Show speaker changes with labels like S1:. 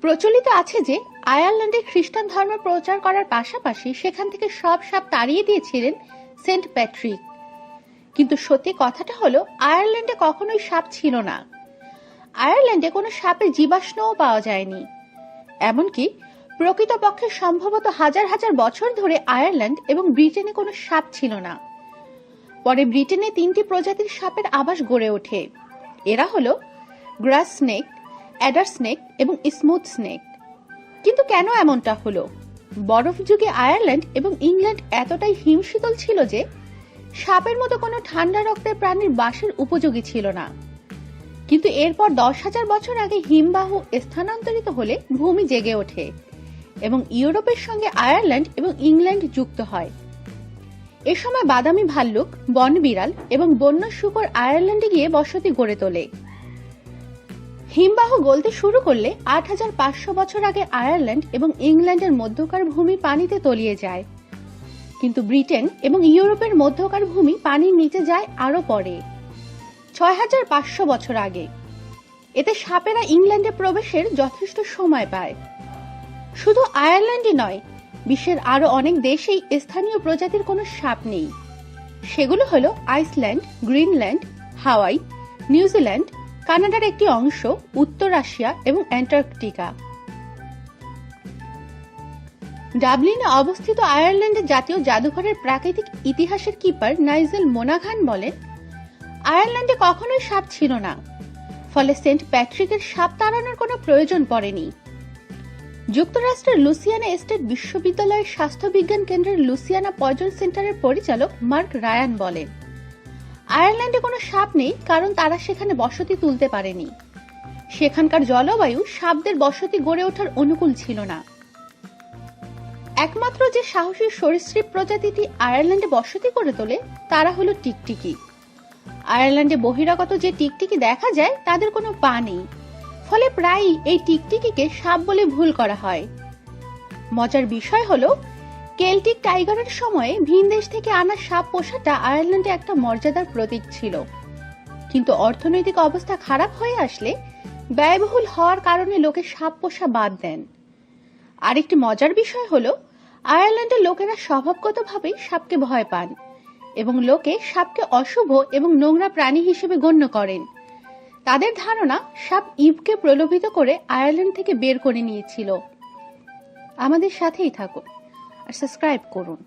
S1: প্রচলিত আছে যে, আয়ারল্যান্ডে খ্রিস্টান ধর্ম প্রচার করার পাশাপাশি সেখান থেকে সব সাপ তাড়িয়ে দিয়েছিলেন সেন্ট প্যাট্রিক। কিন্তু সত্যি কথাটা হলো, আয়ারল্যান্ডে কখনোই সাপ ছিল না। আয়ারল্যান্ডে কোনো সাপের জীবাশ্মও পাওয়া যায়নি। এমনকি প্রকৃতপক্ষে সম্ভবত হাজার হাজার বছর ধরে আয়ারল্যান্ড এবং ব্রিটেনে কোনো সাপ ছিল না। পরে ব্রিটেনে তিনটি প্রজাতির সাপের আবাস গড়ে ওঠে। এরা হলো গ্রাস স্নেক অ্যাডার স্নেক এবং স্মুথ স্নেক। কিন্তু কেন এমনটা হলো? বরফ যুগে আয়ারল্যান্ড এবং ইংল্যান্ড এতটাই হিমশীতল ছিল যে, সাপের মতো কোনো ঠান্ডা রক্তের প্রাণীর বাসের উপযোগী ছিল না। কিন্তু এরপর দশ হাজার বছর আগে হিমবাহ স্থানান্তরিত হলে ভূমি জেগে ওঠে এবং ইউরোপের সঙ্গে আয়ারল্যান্ড এবং ইংল্যান্ড যুক্ত হয়। এ সময় বাদামি ভাল্লুক বনবিড়াল এবং বন্য শুকর আয়ারল্যান্ডে গিয়ে বসতি গড়ে তোলে। হিমবাহ গলতে শুরু করলে আট হাজার পাঁচশো বছর আগে আয়ারল্যান্ড এবং ইংল্যান্ডের মধ্যকার ভূমি পানিতে তলিয়ে যায়। কিন্তু ব্রিটেন এবং ইউরোপের মধ্যকার ভূমি পানির নিচে যায় আরও পরে ছয় হাজার পাঁচশো বছর আগে। এতে সাপেরা ইংল্যান্ডে প্রবেশের যথেষ্ট সময় পায়। শুধু আয়ারল্যান্ডই নয়, বিশ্বের আরও অনেক দেশেই স্থানীয় প্রজাতির কোনো সাপ নেই। সেগুলো হলো আইসল্যান্ড, গ্রিনল্যান্ড, হাওয়াই, নিউজিল্যান্ড কানাডার একটি অংশ উত্তর রাশিয়া এবং অ্যান্টার্কটিকা। ডাবলিনে অবস্থিত আয়ারল্যান্ডের জাতীয় জাদুঘরের প্রাকৃতিক ইতিহাসের কিপার নাইজেল মোনাঘান বলেন, আয়ারল্যান্ডে কখনোই সাপ ছিল না, ফলে সেন্ট প্যাট্রিকের সাপ তাড়ানোর কোনো প্রয়োজন পড়েনি। যুক্তরাষ্ট্রের লুসিয়ানা স্টেট বিশ্ববিদ্যালয়ের স্বাস্থ্য বিজ্ঞান কেন্দ্রের লুসিয়ানা পয়জন সেন্টারের পরিচালক মার্ক রায়ান বলেন আয়ারল্যান্ডে কোনো সাপ নেই, কারণ তারা সেখানে বসতি তুলতে পারেনি। সেখানকার জলবায়ু সাপদের বসতি গড়ে ওঠার অনুকূল ছিল না। একমাত্র যে সাহসী সরীসৃপ প্রজাতিটি আয়ারল্যান্ডে বসতি করে তোলে, তারা হলো টিকটিকি। আয়ারল্যান্ডে বহিরাগত যে টিকটিকি দেখা যায়, তাদের কোনো পা নেই। ফলে প্রায়ই এই টিকটিকিকে সাপ বলে ভুল করা হয়। মজার বিষয় হলো কেল্টিক টাইগারের সময়ে ভিন দেশ থেকে আনা সাপ পোষাটা আয়ারল্যান্ডে একটা মর্যাদার প্রতীক ছিল। কিন্তু অর্থনৈতিক অবস্থা খারাপ হয়ে আসলে ব্যয়বহুল হওয়ার কারণে লোকে সাপ পোষা বাদ দেন। আরেকটি মজার বিষয় হলো, আয়ারল্যান্ডের লোকেরা স্বভাবগতভাবেই সাপকে ভয় পান এবং লোকে সাপকে অশুভ এবং নোংরা প্রাণী হিসেবে গণ্য করেন। তাদের ধারণা, সাপ ইভকে প্রলোভিত করে আয়ারল্যান্ড থেকে বের করে নিয়েছিল। আমাদের সাথেই থাকুন। আর সাবস্ক্রাইব করুন।